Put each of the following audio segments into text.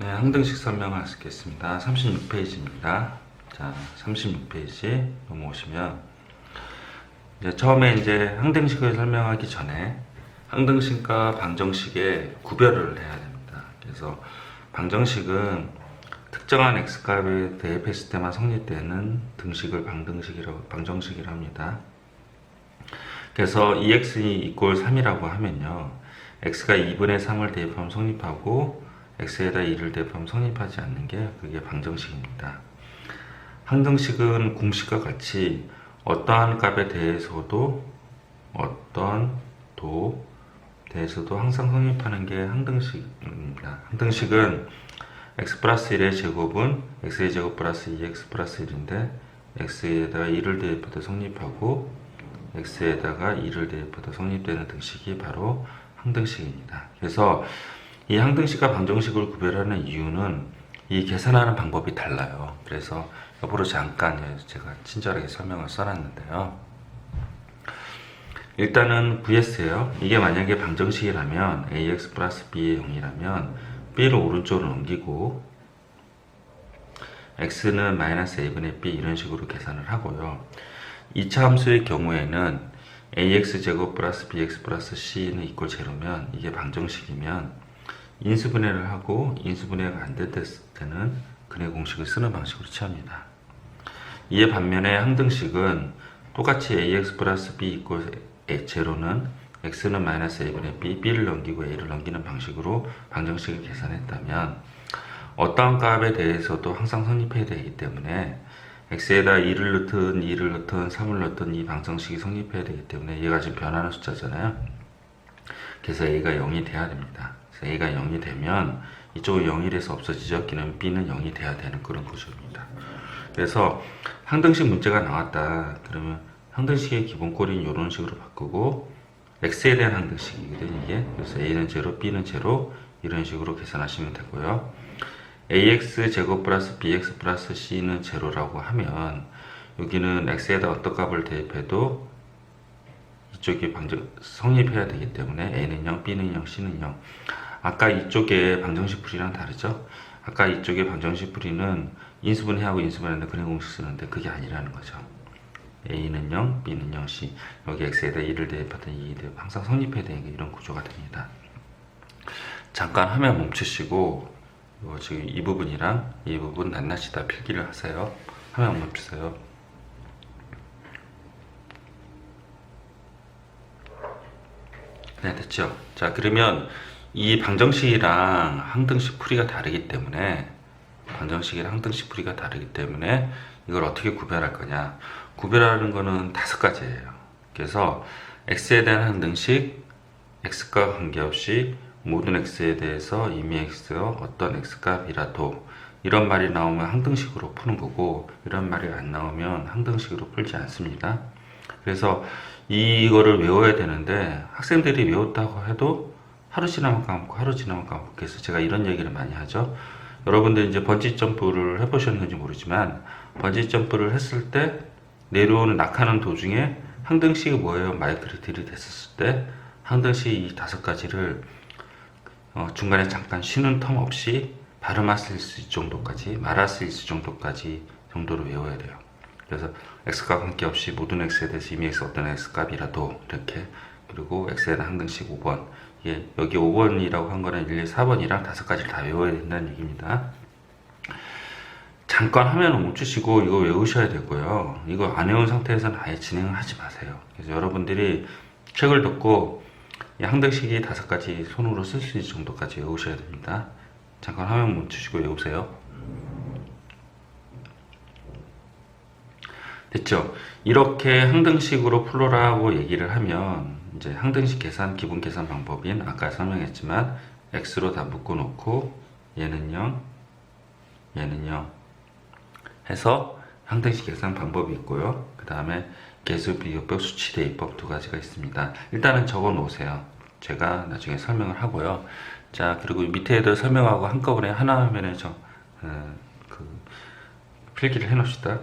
네, 항등식 설명하겠습니다. 36페이지입니다. 자, 36페이지 넘어오시면 이제 처음에 이제 항등식을 설명하기 전에 항등식과 방정식의 구별을 해야 됩니다. 그래서 방정식은 특정한 x값에 대입했을 때만 성립되는 등식을 방등식이라고 방정식이라고 합니다. 그래서 2x이 equal 3이라고 하면요. x가 2분의 3을 대입하면 성립하고 x에다 2를 대입하면 성립하지 않는 게 그게 방정식입니다. 항등식은 공식과 같이 어떠한 값에 대해서도 어떤 도 대해서도 항상 성립하는 게 항등식입니다. 항등식은 x 플러스 1의 제곱은 x의 제곱 플러스 2x 플러스 1인데 x에다가 2를 대입해도 성립하고 x에다가 2를 대입해도 성립되는 등식이 바로 항등식입니다. 그래서 이 항등식과 방정식을 구별하는 이유는 이 계산하는 방법이 달라요. 그래서 옆으로 잠깐 제가 친절하게 설명을 써놨는데요. 일단은 vs예요. 이게 만약에 방정식이라면 ax 플러스 b의 0이라면 b를 오른쪽으로 넘기고 x는 마이너스 a분의 b 이런 식으로 계산을 하고요. 2차 함수의 경우에는 ax 제곱 플러스 bx 플러스 c는 이꼴 제로면 이게 방정식이면 인수분해를 하고 인수분해가 안 됐을 때는 근해 공식을 쓰는 방식으로 취합니다. 이에 반면에 항등식은 똑같이 ax 플러스 b 이꼴 제로는 x는 마이너스 a분의 b, b를 넘기고 a를 넘기는 방식으로 방정식을 계산했다면 어떠한 값에 대해서도 항상 성립해야 되기 때문에 x에다 2를 넣든 2를 넣든 3을 넣든 이 방정식이 성립해야 되기 때문에 얘가 지금 변하는 숫자잖아요. 그래서 a가 0이 돼야 됩니다. A가 0이 되면 이쪽은 0이 돼서 없어지죠. 기는 b는 0이 돼야 되는 그런 구조입니다. 그래서 항등식 문제가 나왔다. 그러면 항등식의 기본 꼴인 이런 식으로 바꾸고 x에 대한 항등식이거든요. 이게 그래서 a는 제로, b는 제로 이런 식으로 계산하시면 되고요. ax 제곱 플러스 bx 플러스 c는 제로라고 하면 여기는 x에다 어떤 값을 대입해도 이쪽이 방정 성립해야 되기 때문에 a는 0, b는 0, c는 0. 아까 이쪽에 방정식 풀이랑 다르죠? 아까 이쪽에 방정식 풀이는 인수분해하고 인수분해하는데 근해 공식 쓰는데 그게 아니라는 거죠. a는 0, b는 0, c 여기 x에다 2를 대입하든 2 대입 항상 성립해야 되는 게 이런 구조가 됩니다. 잠깐 화면 멈추시고 요 지금 이 부분이랑 이 부분 낱낱이 다 필기를 하세요. 화면 멈추세요. 네, 됐죠. 자, 그러면 이 방정식이랑 항등식 풀이가 다르기 때문에 방정식이랑 항등식 풀이가 다르기 때문에 이걸 어떻게 구별할 거냐? 구별하는 거는 다섯 가지예요. 그래서 x에 대한 항등식, x과 관계없이 모든 x에 대해서 이미 x가 어떤 x값이라도 이런 말이 나오면 항등식으로 푸는 거고 이런 말이 안 나오면 항등식으로 풀지 않습니다. 그래서 이거를 외워야 되는데 학생들이 외웠다고 해도 하루 지나면 까먹고 하루 지나면 까먹고 그래서 제가 이런 얘기를 많이 하죠. 여러분들 이제 번지 점프를 해보셨는지 모르지만 번지 점프를 했을 때 내려오는 낙하는 도중에 항등식이 뭐예요? 마이크를 들이댔었을 때 항등식 이 다섯 가지를 어, 중간에 잠깐 쉬는 텀 없이 발음할 수 있을 정도까지 말할 수 있을 정도까지 정도로 외워야 돼요. 그래서 x과 관계없이 모든 x에 대해서 이미 x 어떤 x값이라도 이렇게 그리고 x에 대한 항등식 5번 예, 여기 5번이라고 한 거는 1, 2, 4번이랑 다섯 가지를 다 외워야 된다는 얘기입니다. 잠깐 화면을 멈추시고 이거 외우셔야 되고요. 이거 안 외운 상태에서는 아예 진행을 하지 마세요. 그래서 여러분들이 책을 듣고 이 항등식이 다섯 가지 손으로 쓸 수 있을 정도까지 외우셔야 됩니다. 잠깐 화면 멈추시고 외우세요. 됐죠? 이렇게 항등식으로 풀어라고 얘기를 하면 이제 항등식 계산 기본 계산 방법인 아까 설명했지만 x로 다 묶어 놓고 얘는 0, 얘는 0 해서 항등식 계산 방법이 있고요. 그 다음에 개수 비교법, 수치 대입법 두 가지가 있습니다. 일단은 적어 놓으세요. 제가 나중에 설명을 하고요. 자 그리고 밑에도 설명하고 한꺼번에 하나 화면에 저 어, 그 필기를 해 놓읍시다.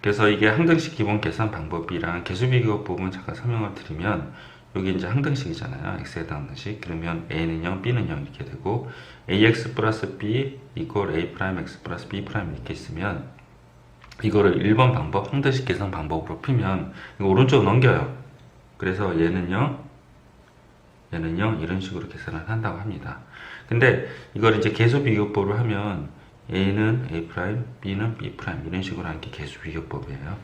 그래서 이게 항등식 기본 계산 방법이랑 개수 비교법은 잠깐 설명을 드리면 여기 이제 항등식이잖아요. x에 대한 항등식. 그러면 a는 0, b는 0 이렇게 되고 ax 플러스 b 이퀄 a 프라임 x 플러스 b 프라임 이렇게 있으면 이거를 1번 방법 항등식 계산 방법으로 풀면 이거 오른쪽 넘겨요. 그래서 얘는 0, 얘는 0 이런 식으로 계산을 한다고 합니다. 근데 이걸 이제 계수 비교법을 하면 a는 a 프라임, b는 b 프라임 이런 식으로 하는 게 계수 비교법이에요.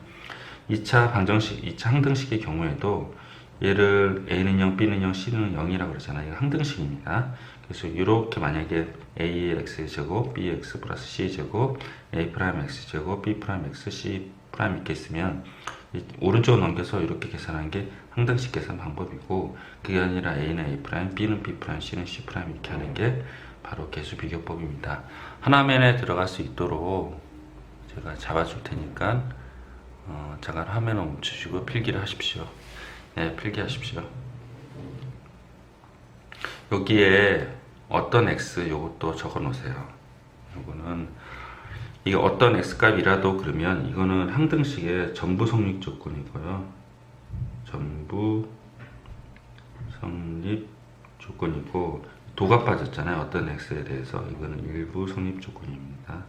2차 방정식, 2차 항등식의 경우에도 얘를 a는 0, b는 0, c는 0이라고 그러잖아요. 이거 항등식입니다. 그래서 이렇게 만약에 ax 제곱, bx 플러스 c 제곱, a 프라임 x 제곱, b 프라임 x, c 프라임 이렇게 있으면 이 오른쪽으로 넘겨서 이렇게 계산하는 게 항등식 계산 방법이고 그게 아니라 a는 a 프라임, b는 b 프라임, c는 c 프라임 이렇게 하는 게 바로 계수 비교법입니다. 하나면에 들어갈 수 있도록 제가 잡아줄 테니까 어, 잠깐 화면을 멈추시고 필기를 하십시오. 네, 필기하십시오. 여기에 어떤 x 요것도 적어 놓으세요. 요거는 이게 어떤 x 값이라도 그러면 이거는 항등식의 전부 성립 조건이고요. 전부 성립 조건이고 도가 빠졌잖아요. 어떤 x에 대해서 이거는 일부 성립 조건입니다.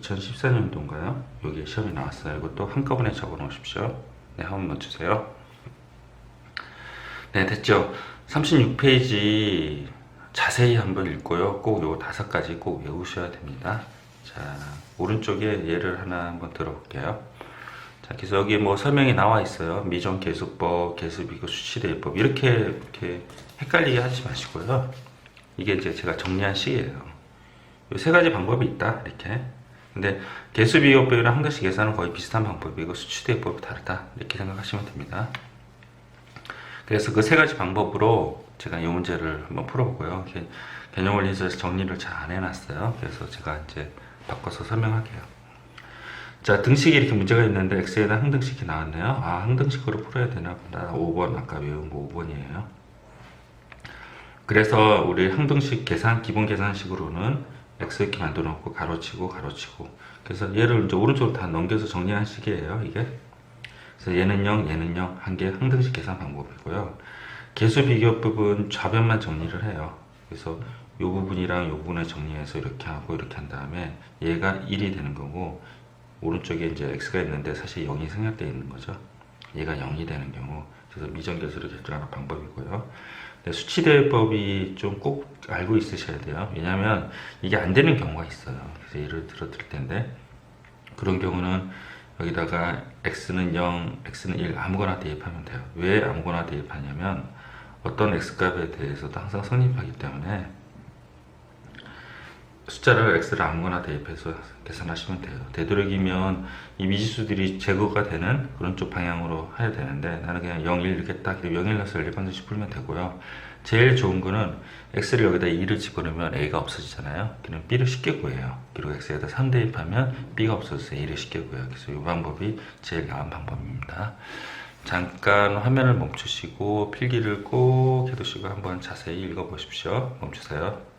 2014년도인가요? 여기 시험이 나왔어요. 이것도 한꺼번에 적어 놓으십시오. 네, 한번 맞추세요. 네, 됐죠? 36페이지 자세히 한번 읽고요. 꼭 요 다섯 가지 꼭 외우셔야 됩니다. 자, 오른쪽에 예를 하나 한번 들어볼게요. 자, 그래서 여기 뭐 설명이 나와 있어요. 미정 계수법, 계수비교 수치대법 이렇게 이렇게 헷갈리게 하지 마시고요. 이게 이제 제가 정리한 시예요. 요세 가지 방법이 있다 이렇게. 근데 계수비교법이랑 항등식 계산은 거의 비슷한 방법이고 수치 대법이 다르다 이렇게 생각하시면 됩니다. 그래서 그 세 가지 방법으로 제가 이 문제를 한번 풀어보고요. 개념 원리에서 정리를 잘 안 해놨어요. 그래서 제가 이제 바꿔서 설명할게요. 자, 등식이 이렇게 문제가 있는데 x에 대한 항등식이 나왔네요. 아, 항등식으로 풀어야 되나 보다. 5번 아까 외운 거 5번이에요. 그래서 우리 항등식 계산 기본 계산식으로는 x 이렇게 만들어 놓고 가로치고 가로치고 그래서 얘를 이제 오른쪽으로 다 넘겨서 정리한 식이에요. 이게 그래서 얘는 0, 얘는 0한게 항등식 계산 방법이고요. 계수 비교 부분 좌변만 정리를 해요. 그래서 이 부분이랑 이 부분을 정리해서 이렇게 하고 이렇게 한 다음에 얘가 1이 되는 거고 오른쪽에 이제 x가 있는데 사실 0이 생략되어 있는 거죠. 얘가 0이 되는 경우 그래서 미정계수를 결정하는 방법이고요. 근데 수치대법이 좀 꼭 알고 있으셔야 돼요. 왜냐하면 이게 안 되는 경우가 있어요. 그래서 예를 들어 드릴 텐데 그런 경우는 여기다가 x는 0, x는 1 아무거나 대입하면 돼요. 왜 아무거나 대입하냐면 어떤 x값에 대해서도 항상 성립하기 때문에 숫자를 x를 아무거나 대입해서 계산하시면 돼요. 되도록이면 이 미지수들이 제거가 되는 그런 쪽 방향으로 해야 되는데 나는 그냥 0, 1 이렇게 딱 0, 1 넣어서 일반식 풀면 되고요. 제일 좋은 거는 x를 여기다 2를 집어넣으면 a가 없어지잖아요. 그럼 b를 쉽게 구해요. 그리고 x에다 3 대입하면 b가 없어져서 a를 쉽게 구해요. 그래서 이 방법이 제일 나은 방법입니다. 잠깐 화면을 멈추시고 필기를 꼭 해두시고 한번 자세히 읽어보십시오. 멈추세요.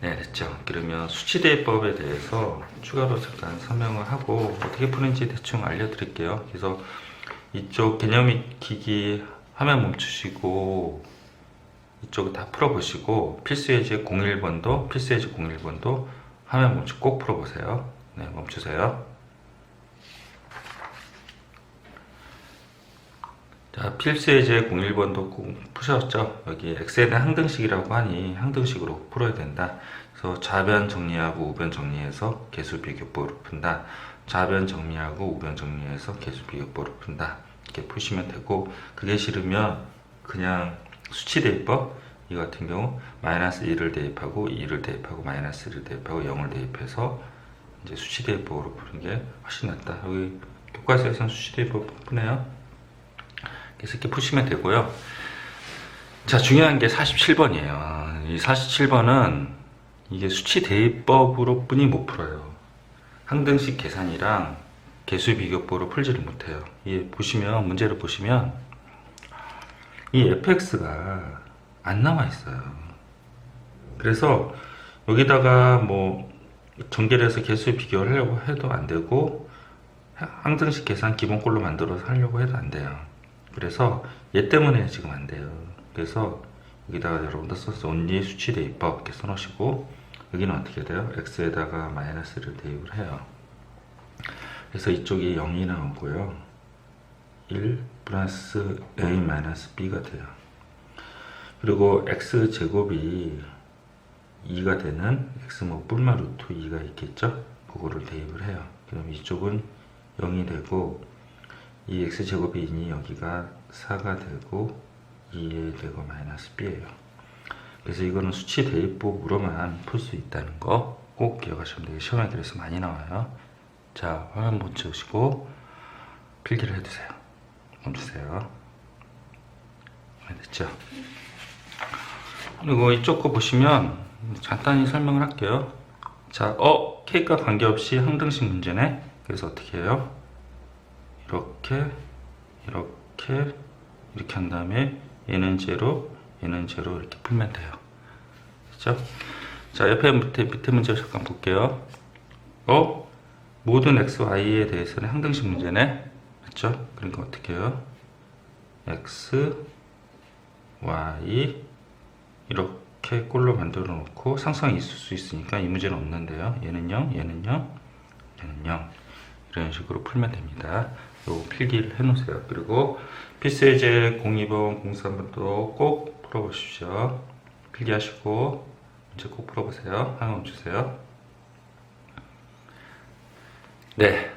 네, 됐죠. 그러면 수치대법에 대해서 추가로 잠깐 설명을 하고 어떻게 푸는지 대충 알려드릴게요. 그래서 이쪽 개념 익히기 화면 멈추시고 이쪽 다 풀어보시고 필수 예제 01번도 필수 예제 01번도 화면 멈추 꼭 풀어보세요. 네, 멈추세요. 자, 필수예제 01번도 꼭 푸셨죠? 여기 x에 대한 항등식이라고 하니 항등식으로 풀어야 된다. 그래서 좌변 정리하고 우변 정리해서 계수 비교법으로 푼다. 좌변 정리하고 우변 정리해서 계수 비교법으로 푼다. 이렇게 푸시면 되고 그게 싫으면 그냥 수치 대입법 이 같은 경우 마이너스 1을 대입하고 2를 대입하고 마이너스 1을 대입하고 0을 대입해서 이제 수치 대입법으로 푸는 게 훨씬 낫다. 여기 교과서에서는 수치 대입법 푸네요. 그래서 이렇게 푸시면 되고요. 자, 중요한 게 47번이에요. 이 47번은 이게 수치 대입법으로 뿐이 못 풀어요. 항등식 계산이랑 개수 비교법으로 풀지를 못해요. 이 보시면 문제를 보시면 이 fx가 안 나와 있어요. 그래서 여기다가 뭐 전개를 해서 개수 비교를 하려고 해도 안 되고 항등식 계산 기본꼴로 만들어서 하려고 해도 안 돼요. 그래서 얘 때문에 지금 안 돼요. 그래서 여기다가 여러분들 써서 only 수치 대입법 이렇게 써놓으시고 여기는 어떻게 돼요? x에다가 마이너스를 대입을 해요. 그래서 이쪽이 0이 나오고요. 1 플러스 a 마이너스 b가 돼요. 그리고 x 제곱이 2가 되는 x 뭐 뿔마 루트 2가 있겠죠? 그거를 대입을 해요. 그럼 이쪽은 0이 되고 이 x 제곱이 2니 여기가 4가 되고 2에 되고 마이너스 b예요. 그래서 이거는 수치 대입법으로만 풀 수 있다는 거 꼭 기억하시면 되게 시험에 그래서 많이 나와요. 자, 화면 못 채우시고 필기를 해두세요. 멈추세요. 네, 됐죠? 그리고 이쪽 거 보시면 간단히 설명을 할게요. 자, 어, K과 관계없이 항등식 문제네. 그래서 어떻게 해요? 이렇게, 이렇게, 이렇게 한 다음에 얘는 제로, 얘는 제로 이렇게 풀면 돼요. 그죠? 자, 옆에 밑에, 밑에 문제 잠깐 볼게요. 어? 모든 x, y에 대해서는 항등식 문제네. 맞죠? 그러니까 어떻게 해요? x, y 이렇게 꼴로 만들어 놓고 상성이 있을 수 있으니까 이 문제는 없는데요. 얘는 0, 얘는 0, 얘는 0 이런 식으로 풀면 됩니다. 요 필기를 해 놓으세요. 그리고 필수예제 02번, 03번도 꼭 풀어보십시오. 필기하시고 문제 꼭 풀어보세요. 하나 멈추세요. 네,